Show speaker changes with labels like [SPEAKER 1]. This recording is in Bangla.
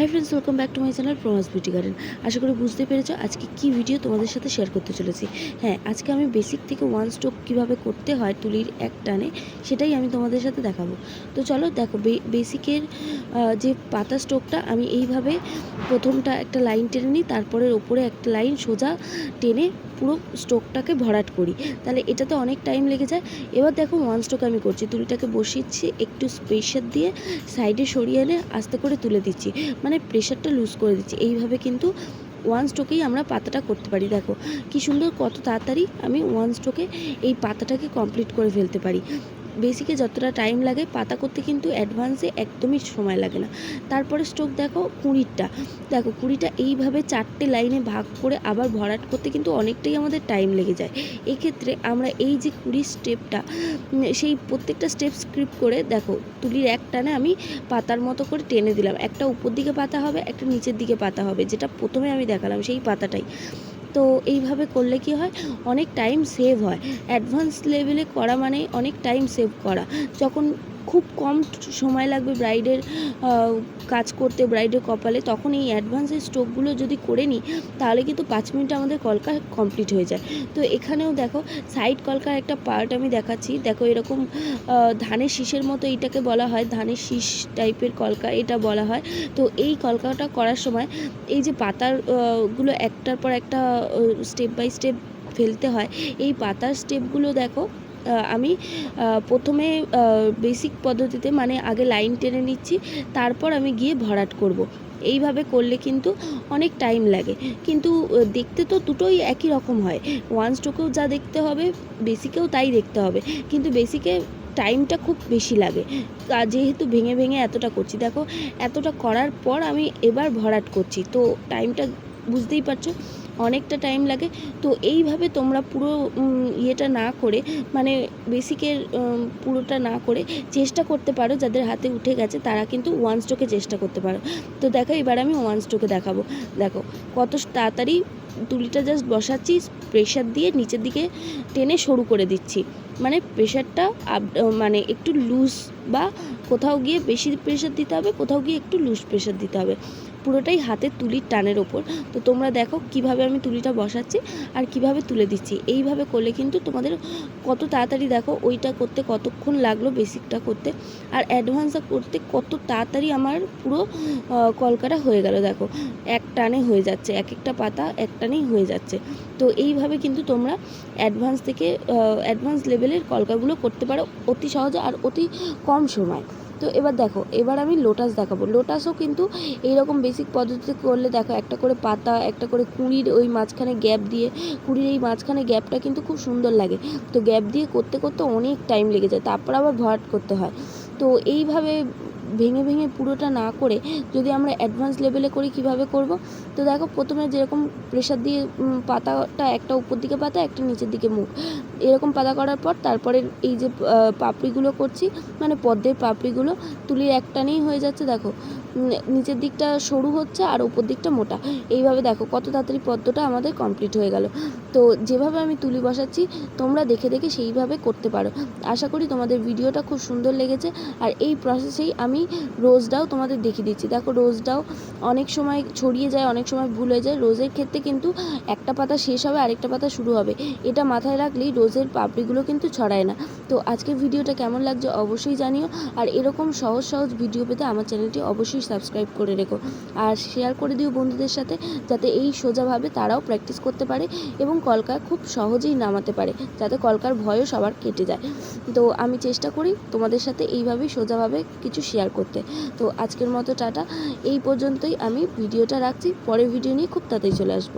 [SPEAKER 1] Hi friends welcome back to my channel Proma's beauty garden আশা করি বুঝতে পেরেছ, আজকে কি ভিডিও তোমাদের সাথে শেয়ার করতে চলেছি। হ্যাঁ আজকে আমি বেসিক থেকে ওয়ান স্ট্রোক কীভাবে করতে হয় তুলির এক টানে, সেটাই আমি তোমাদের সাথে দেখাবো। তো চলো দেখো বেসিকের যে পাতা স্ট্রোকটা আমি এইভাবে প্রথমটা একটা লাইন টেনে নিই তারপরে ওপরে একটা লাইন সোজা টেনে পুরো স্টোকটাকে ভরাট করি। তাহলে এটাতে অনেক টাইম লেগে যায়। এবার দেখো ওয়ান স্টোক আমি করছি। তুলিটাকে বসিয়েছি, একটু প্রেশার দিয়ে সাইডে সরিয়ে এনে আস্তে করে তুলে দিচ্ছি। মানে প্রেশারটা লুজ করে দিচ্ছি। এইভাবে কিন্তু ওয়ান স্টোকেই আমরা পাতাটা করতে পারি। দেখো, কি সুন্দর, কত তাড়াতাড়ি আমি ওয়ান স্টোকে এই পাতাটাকে কমপ্লিট করে ফেলতে পারি। বেসিকে যতটা টাইম লাগে পাতা করতে কিন্তু অ্যাডভান্সে একদমই সময় লাগে না। তারপরে স্ট্রোক দেখো কুড়িটা। দেখো কুড়িটা এইভাবে চারটে লাইনে ভাগ করে আবার ভরাট করতে কিন্তু অনেকটাই আমাদের টাইম লেগে যায়। এক্ষেত্রে আমরা এই যে কুড়ি স্টেপটা সেই প্রত্যেকটা স্টেপ স্ক্রিপ্ট করে দেখো তুলির এক টানে আমি পাতার মতো করে টেনে দিলাম। একটা উপর দিকে পাতা হবে, একটা নিচের দিকে পাতা হবে, যেটা প্রথমে আমি দেখালাম সেই পাতাটাই। তো এইভাবে করলে কি হয়? অনেক টাইম সেভ হয়। অ্যাডভান্স লেভেলে করা মানে অনেক টাইম সেভ করা। যখন খুব কম সময় লাগবে ব্রাইডের কাজ করতে ব্রাইডের কপালে। তখন এই অ্যাডভান্সের স্ট্রোকগুলো যদি করে নিই, তাহলে কিন্তু পাঁচ মিনিটে আমাদের কলকা কমপ্লিট হয়ে যায়। তো এখানেও দেখো সাইড কলকার একটা পার্ট আমি দেখাচ্ছি। দেখো এরকম ধানের শীষের মতো এইটাকে বলা হয়, ধানের শীষ টাইপের কলকা এটা বলা হয়। তো এই কলকাটা করার সময় এই যে পাতারগুলো একটার পর একটা স্টেপ বাই স্টেপ ফেলতে হয়, এই পাতার স্টেপগুলো দেখো আমি প্রথমে বেসিক পদ্ধতিতে মানে আগে লাইন টেনে নিচ্ছি, তারপর আমি গিয়ে ভরাট করব। এইভাবে করলে কিন্তু অনেক টাইম লাগে। কিন্তু দেখতে তো দুটোই একই রকম হয়। ওয়ান স্ট্রোকেও যা দেখতে হবে বেসিকেও তাই দেখতে হবে। কিন্তু বেসিকে টাইমটা খুব বেশি লাগে। যেহেতু ভেঙে ভেঙে এতটা করছি, দেখো, এতটা করার পর আমি এবার ভরাট করছি। তো টাইমটা বুঝতেই পারছ? অনেকটা টাইম লাগে। তো এইভাবে তোমরা পুরো ইয়েটা না করে মানে বেসিকের পুরোটা না করে চেষ্টা করতে পারো, যাদের হাতে উঠে গেছে, তারা কিন্তু ওয়ান স্ট্রোকে চেষ্টা করতে পারো। তো দেখো, এবার আমি ওয়ান স্ট্রোকে দেখাবো। দেখো, কত তাড়াতাড়ি তুলিটা জাস্ট বসাচ্ছি প্রেশার দিয়ে নিচের দিকে টেনে সরু করে দিচ্ছি। মানে প্রেশারটা আপ মানে একটু লুজ বা কোথাও গিয়ে বেশি প্রেশার দিতে হবে, কোথাও গিয়ে একটু লুজ প্রেশার দিতে হবে। পুরোটাই হাতের তুলির টানের ওপর। তো তোমরা দেখো কীভাবে আমি তুলিটা বসাচ্ছি আর কীভাবে তুলে দিচ্ছি। এইভাবে করলে কিন্তু তোমাদের কত তাড়াতাড়ি দেখো ওইটা করতে কতক্ষণ লাগল বেসিকটা করতে আর অ্যাডভান্সটা করতে কত তাড়াতাড়ি আমার পুরো কলকাটা হয়ে গেল দেখো। এক টানে হয়ে যাচ্ছে, এক একটা পাতা এক টানেই হয়ে যাচ্ছে। তো এইভাবে কিন্তু তোমরা অ্যাডভান্স থেকে অ্যাডভান্স লেভেলের কলকাগুলো করতে পারো অতি সহজে আর অতি কম সময়। তো এবার দেখো, এবার আমি লোটাস দেখাবো। লোটাসও কিন্তু এইরকম বেসিক পদ্ধতিতে করলে দেখো, একটা করে পাতা, একটা করে কুঁড়ির ওই মাঝখানে গ্যাপ দিয়ে, কুঁড়ির এই মাঝখানে গ্যাপটা কিন্তু খুব সুন্দর লাগে। তো গ্যাপ দিয়ে করতে করতে অনেক টাইম লেগে যায়, তারপর আবার ভরাট করতে হয়। তো এইভাবে ভেঙে ভেঙে পুরোটা না করে যদি আমরা অ্যাডভান্স লেভেলে করি, কীভাবে করব? তো দেখো, প্রথমে যেরকম প্রেশার দিয়ে পাতাটা একটা উপর দিকে পাতা, একটা নিচের দিকে মুখ। এরকম পাতা করার পর তারপরে এই যে পাপড়িগুলো করছি মানে পদ্মের পাপড়িগুলো, তুলির একটানেই হয়ে যাচ্ছে, দেখো। নিচের দিকটা সরু হচ্ছে আর উপর দিকটা মোটা। এইভাবে দেখো, কত তাড়াতাড়ি পদ্মটা আমাদের কমপ্লিট হয়ে গেল। তো যেভাবে আমি তুলি বসাচ্ছি, তোমরা দেখে দেখে সেইভাবে করতে পারো। আশা করি তোমাদের ভিডিওটা খুব সুন্দর লেগেছে। আর এই প্রসেসেই আমি রোজটাও তোমাদের দেখিয়ে দিচ্ছি। দেখো রোজটাও অনেক সময় ছড়িয়ে যায়, অনেক সময় ভুল হয়ে যায়। রোজের ক্ষেত্রে কিন্তু একটা পাতা শেষ হবে, আরেকটা পাতা শুরু হবে। এটা মাথায় রাখলেই রোজের পাপড়িগুলো কিন্তু ছড়ায় না। তো আজকের ভিডিওটা কেমন লাগছে অবশ্যই জানিও। আর এরকম সহজ সহজ ভিডিও পেতে আমার চ্যানেলটি অবশ্যই সাবস্ক্রাইব করে রেখো। আর শেয়ার করে দিও বন্ধুদের সাথে, যাতে এই সোজাভাবে তারাও প্র্যাকটিস করতে পারে এবং কলকা খুব সহজেই নামাতে পারে, যাতে কলকার ভয়ও সবার কেটে যায়। তো আমি চেষ্টা করি তোমাদের সাথে এইভাবেই সোজাভাবে কিছু শেয়ার করতে। তো আজকের মতো টাটা। এই পর্যন্তই আমি ভিডিওটা রাখছি। পরে ভিডিও নিয়ে খুব তাড়াতাড়ি চলে আসব।